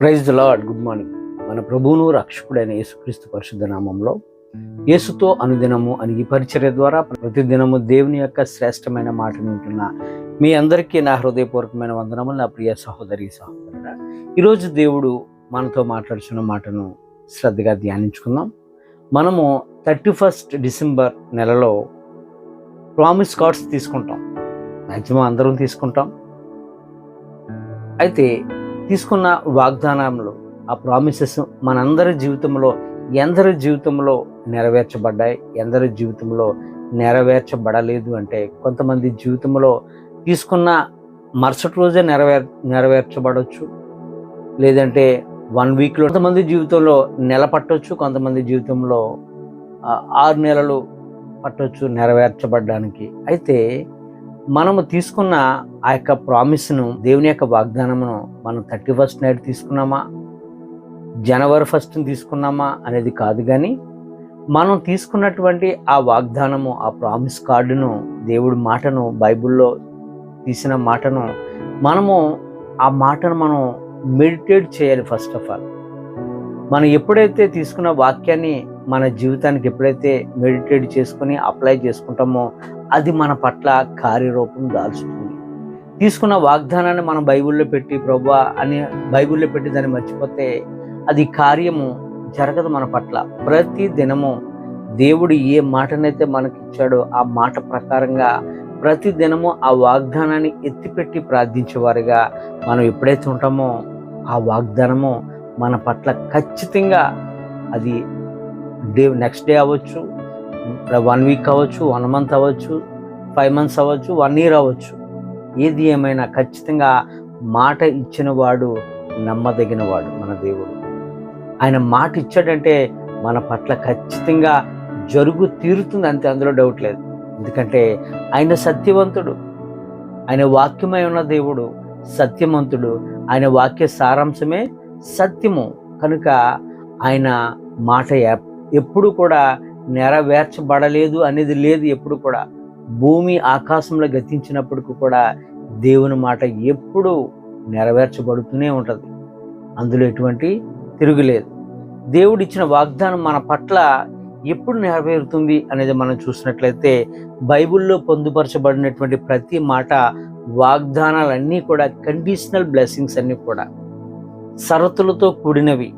Praise the Lord good morning మన ప్రభువును రక్షకుడైన యేసుక్రీస్తు పరిశుద్ధ నామంలో యేసుతో అనుదినము అని ఈ పరిచర్య ద్వారా ప్రతిదినము దేవుని యొక్క శ్రేష్టమైన మాటను వింటున్న మీ అందరికీ నా హృదయపూర్వకమైన వందనములు నా ప్రియ సహోదరి సహోదరుడా. ఈరోజు దేవుడు మనతో మాట్లాడుచున్న మాటను శ్రద్ధగా ధ్యానించుకుందాం. మనము థర్టీ ఫస్ట్ డిసెంబర్ నెలలో ప్రామిస్ కార్డ్స్ తీసుకుంటాం. మ్యాక్సిమం అందరం తీసుకుంటాం. అయితే తీసుకున్న వాగ్దానంలో ఆ ప్రామిసెస్ మనందరి జీవితంలో ఎందరి జీవితంలో నెరవేర్చబడ్డాయి ఎందరి జీవితంలో నెరవేర్చబడలేదు అంటే కొంతమంది జీవితంలో తీసుకున్న మరుసటి రోజే నెరవేర్ నెరవేర్చబడవచ్చు లేదంటే వన్ వీక్లో కొంతమంది జీవితంలో నెల పట్టవచ్చు కొంతమంది జీవితంలో ఆరు నెలలు పట్టవచ్చు నెరవేర్చబడడానికి. అయితే మనము తీసుకున్న ఆ యొక్క ప్రామిస్ను దేవుని యొక్క వాగ్దానమును మనం థర్టీ ఫస్ట్ నైట్ తీసుకున్నామా? జనవరి ఫస్ట్ని తీసుకున్నామా? అనేది కాదు కానీ మనం తీసుకున్నటువంటి ఆ వాగ్దానము ఆ ప్రామిస్ కార్డును దేవుడి మాటను బైబిల్లో తీసిన మాటను మనము ఆ మాటను మనం మెడిటేట్ చేయాలి ఫస్ట్ ఆఫ్ ఆల్. మనం ఎప్పుడైతే తీసుకున్న వాక్యాన్ని మన జీవితానికి ఎప్పుడైతే మెడిటేట్ చేసుకొని అప్లై చేసుకుంటామో అది మన పట్ల కార్యరూపం దాల్చుతుంది. తీసుకున్న వాగ్దానాన్ని మనం బైబిల్లో పెట్టి ప్రభా అని బైబిల్లో పెట్టి దాన్ని మర్చిపోతే అది కార్యము జరగదు మన పట్ల. ప్రతి దినము దేవుడు ఏ మాటనైతే మనకి ఇచ్చాడో ఆ మాట ప్రకారంగా ప్రతి దినము ఆ వాగ్దానాన్ని ఎత్తిపెట్టి ప్రార్థించేవారుగా మనం ఎప్పుడైతే ఉంటామో ఆ వాగ్దానము మన పట్ల ఖచ్చితంగా అది డే నెక్స్ట్ డే అవ్వచ్చు వన్ వీక్ అవ్వచ్చు వన్ మంత్ అవ్వచ్చు ఫైవ్ మంత్స్ అవ్వచ్చు వన్ ఇయర్ అవ్వచ్చు. ఏది ఏమైనా ఖచ్చితంగా మాట ఇచ్చిన వాడు నమ్మదగిన వాడు మన దేవుడు. ఆయన మాట ఇచ్చాడంటే మన పట్ల ఖచ్చితంగా జరుగు తీరుతుంది అంతే అందులో డౌట్ లేదు. ఎందుకంటే ఆయన సత్యవంతుడు. ఆయన వాక్యమై ఉన్న దేవుడు సత్యవంతుడు ఆయన వాక్య సారాంశమే సత్యము. కనుక ఆయన మాట యాప్ ఎప్పుడు కూడా నెరవేర్చబడలేదు అనేది లేదు ఎప్పుడు కూడా. భూమి ఆకాశంలో గతించినప్పటికీ కూడా దేవుని మాట ఎప్పుడు నెరవేర్చబడుతూనే ఉంటుంది. అందులో ఎటువంటి తిరుగులేదు దేవుడు ఇచ్చిన వాగ్దానం మన పట్ల ఎప్పుడు నెరవేరుతుంది అనేది మనం చూసినట్లయితే బైబిల్లో పొందుపరచబడినటువంటి ప్రతి మాట వాగ్దానాలన్నీ కూడా కండిషనల్ బ్లెస్సింగ్స్ అన్నీ కూడా. షరతులతో కూడినవి.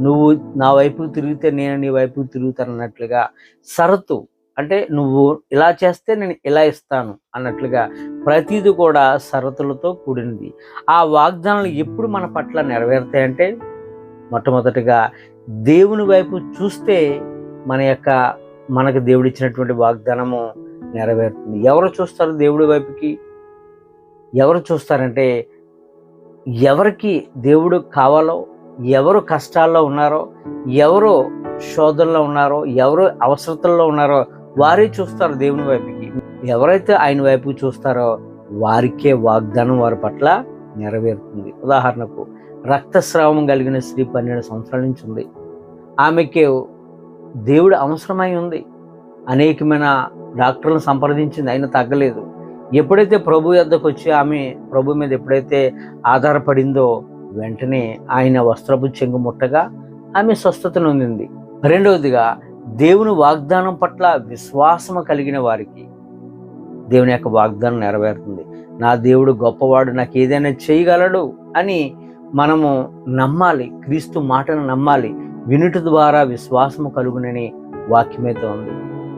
నువ్వు నా వైపు తిరిగితే నేను నీ వైపు తిరుగుతాను అన్నట్లుగా షరతు అంటే నువ్వు ఇలా చేస్తే నేను ఇలా ఇస్తాను అన్నట్లుగా ప్రతిది కూడా షరతులతో కూడినది. ఆ వాగ్దానాలు ఎప్పుడు మన పట్ల నెరవేరుతాయంటే మొట్టమొదటిగా దేవుని వైపు చూస్తే మన యొక్క మనకు దేవుడిచ్చినటువంటి వాగ్దానము నెరవేరుతుంది. ఎవరు చూస్తారు దేవుడి వైపుకి? ఎవరు చూస్తారంటే ఎవరికి దేవుడు కావాలో ఎవరు కష్టాల్లో ఉన్నారో ఎవరు శోధనలో ఉన్నారో ఎవరు అవసరతల్లో ఉన్నారో వారే చూస్తారు దేవుని వైపుకి. ఎవరైతే ఆయన వైపు చూస్తారో వారికే వాగ్దానం వారి పట్ల నెరవేరుతుంది. ఉదాహరణకు రక్తస్రావం కలిగిన స్త్రీ పన్నెండు సంవత్సరాల నుంచి ఉంది. ఆమెకి దేవుడు అవసరమై ఉంది. అనేకమైన డాక్టర్లను సంప్రదించింది అయినా తగ్గలేదు. ఎప్పుడైతే ప్రభు యొద్దకు వచ్చి ఆమె ప్రభు మీద ఎప్పుడైతే ఆధారపడిందో వెంటనే ఆయన వస్త్రపు చెంగు ముట్టగా ఆమె స్వస్థత నొందింది. రెండవదిగా దేవుని వాగ్దానం పట్ల విశ్వాసము కలిగిన వారికి దేవుని యొక్క వాగ్దానం నెరవేరుతుంది. నా దేవుడు గొప్పవాడు నాకు ఏదైనా చేయగలడు అని మనము నమ్మాలి క్రీస్తు మాటను నమ్మాలి వినుట ద్వారా విశ్వాసము కలుగునని వాక్యమైతే ఉంది.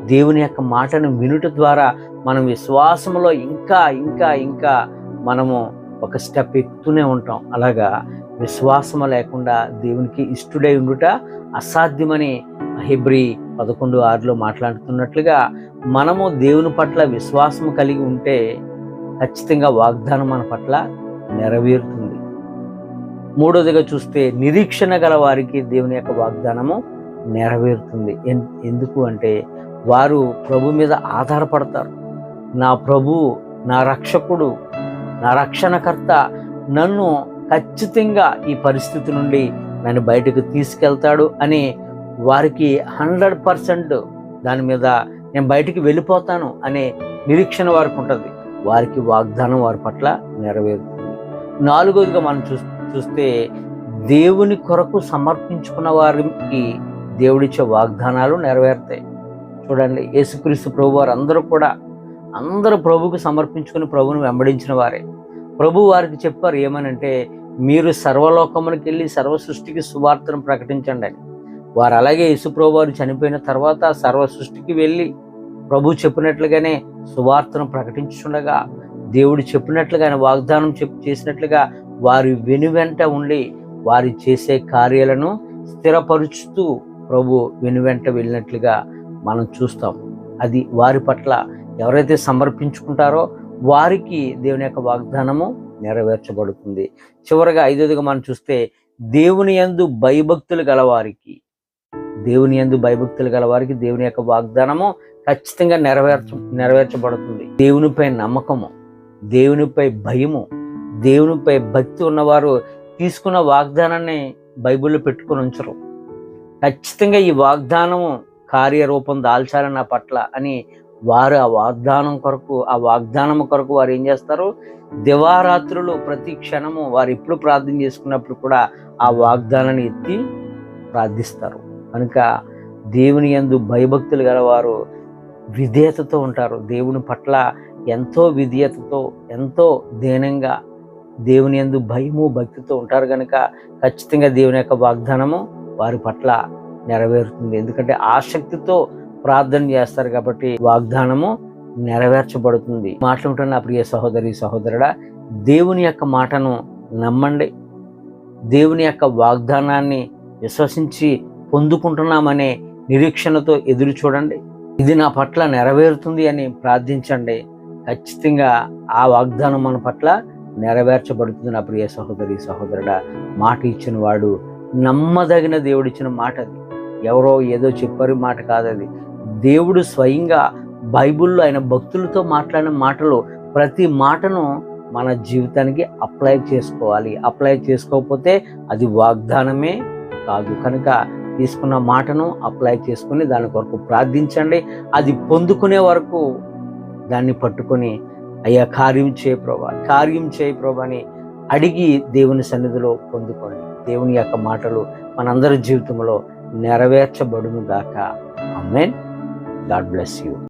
దేవుని యొక్క మాటను వినుట ద్వారా మనం విశ్వాసములో ఇంకా ఇంకా ఇంకా మనము ఒక స్టెప్ ఎక్కుతూనే ఉంటాం. అలాగా విశ్వాసము లేకుండా దేవునికి ఇష్టడై ఉండుట అసాధ్యమని హిబ్రి పదకొండు ఆరులో మాట్లాడుతున్నట్లుగా మనము దేవుని పట్ల విశ్వాసం కలిగి ఉంటే ఖచ్చితంగా వాగ్దానం మన పట్ల నెరవేరుతుంది. మూడోదిగా చూస్తే నిరీక్షణ గల వారికి దేవుని యొక్క వాగ్దానము నెరవేరుతుంది. ఎన్- ఎందుకు అంటే వారు ప్రభు మీద ఆధారపడతారు. నా ప్రభు నా రక్షకుడు నా రక్షణకర్త నన్ను ఖచ్చితంగా ఈ పరిస్థితి నుండి నన్ను బయటకు తీసుకెళ్తాడు అని వారికి హండ్రెడ్ పర్సెంట్ దాని మీద నేను బయటికి వెళ్ళిపోతాను అనే నిరీక్షణ వారికి ఉంటుంది. వారికి వాగ్దానం వారి పట్ల నెరవేరుతుంది. నాలుగోదిగా మనం చూ చూస్తే దేవుని కొరకు సమర్పించుకున్న వారికి దేవుడిచ్చే వాగ్దానాలు నెరవేరుతాయి. చూడండి యేసుక్రీస్తు ప్రభు వారు అందరూ కూడా అందరూ ప్రభువుకు సమర్పించుకుని ప్రభువును వెంబడించిన వారే. ప్రభు వారికి చెప్పారు ఏమనంటే మీరు సర్వలోకమునికి వెళ్ళి సర్వ సృష్టికి సువార్తను ప్రకటించండి అని. వారు అలాగే యేసుప్రభు వారు చనిపోయిన తర్వాత సర్వ సృష్టికి వెళ్ళి ప్రభు చెప్పినట్లుగానే సువార్తను ప్రకటించుండగా దేవుడు చెప్పినట్లుగానే వాగ్దానం చెప్పి చేసినట్లుగా వారి వెనువెంట ఉండి వారి చేసే కార్యాలను స్థిరపరుచుతూ ప్రభు వెనువెంట వెళ్ళినట్లుగా మనం చూస్తాం. అది వారి పట్ల ఎవరైతే సమర్పించుకుంటారో వారికి దేవుని యొక్క వాగ్దానము నెరవేర్చబడుతుంది. చివరగా ఐదోదిగా మనం చూస్తే దేవుని యందు భయభక్తులు గలవారికి దేవుని యందు భయభక్తులు గలవారికి దేవుని యొక్క వాగ్దానము ఖచ్చితంగా నెరవేర్చ నెరవేర్చబడుతుంది. దేవునిపై నమ్మకము దేవునిపై భయము దేవునిపై భక్తి ఉన్నవారు తీసుకున్న వాగ్దానాన్ని బైబిల్లో పెట్టుకుని ఉంచరు. ఖచ్చితంగా ఈ వాగ్దానము కార్యరూపం దాల్చాలన్న నా పట్ల అని వారు ఆ వాగ్దానం కొరకు ఆ వాగ్దానం కొరకు వారు ఏం చేస్తారు? దివారాత్రులు ప్రతి క్షణము వారు ఎప్పుడు ప్రార్థన చేసుకున్నప్పుడు కూడా ఆ వాగ్దానాన్ని ఎత్తి ప్రార్థిస్తారు. కనుక దేవుని యందు భయభక్తులు గలవారు విధేయతతో ఉంటారు. దేవుని పట్ల ఎంతో విధేయతతో ఎంతో దీనంగా దేవుని యందు భయము భక్తితో ఉంటారు కనుక ఖచ్చితంగా దేవుని యొక్క వాగ్దానము వారి పట్ల నెరవేరుతుంది. ఎందుకంటే ఆసక్తితో ప్రార్థన చేస్తారు కాబట్టి వాగ్దానము నెరవేర్చబడుతుంది. మాట్లాడుతున్న ప్రియ సహోదరి సహోదరుడా దేవుని యొక్క మాటను నమ్మండి. దేవుని యొక్క వాగ్దానాన్ని విశ్వసించి పొందుకుంటున్నామనే నిరీక్షణతో ఎదురు చూడండి. ఇది నా పట్ల నెరవేరుతుంది అని ప్రార్థించండి. ఖచ్చితంగా ఆ వాగ్దానం మన పట్ల నెరవేర్చబడుతుంది నా ప్రియ సహోదరి సహోదరుడా. మాట ఇచ్చిన వాడు నమ్మదగిన దేవుడిచ్చిన మాట అది ఎవరో ఏదో చెప్పారు మాట కాదది. దేవుడు స్వయంగా బైబిల్లో ఆయన భక్తులతో మాట్లాడిన మాటలు ప్రతి మాటను మన జీవితానికి అప్లై చేసుకోవాలి. అప్లై చేసుకోకపోతే అది వాగ్దానమే కాదు. కనుక తీసుకున్న మాటను అప్లై చేసుకుని దాని కొరకు ప్రార్థించండి. అది పొందుకునే వరకు దాన్ని పట్టుకొని అయ్యా కార్యం చేయ ప్రభా కార్యం చేయ ప్రభా అని అడిగి దేవుని సన్నిధిలో పొందుకోండి దేవుని యొక్క మాటలు మనందరి జీవితంలో నెరవేర్చబడును గాక అమ్మేన్ God bless you.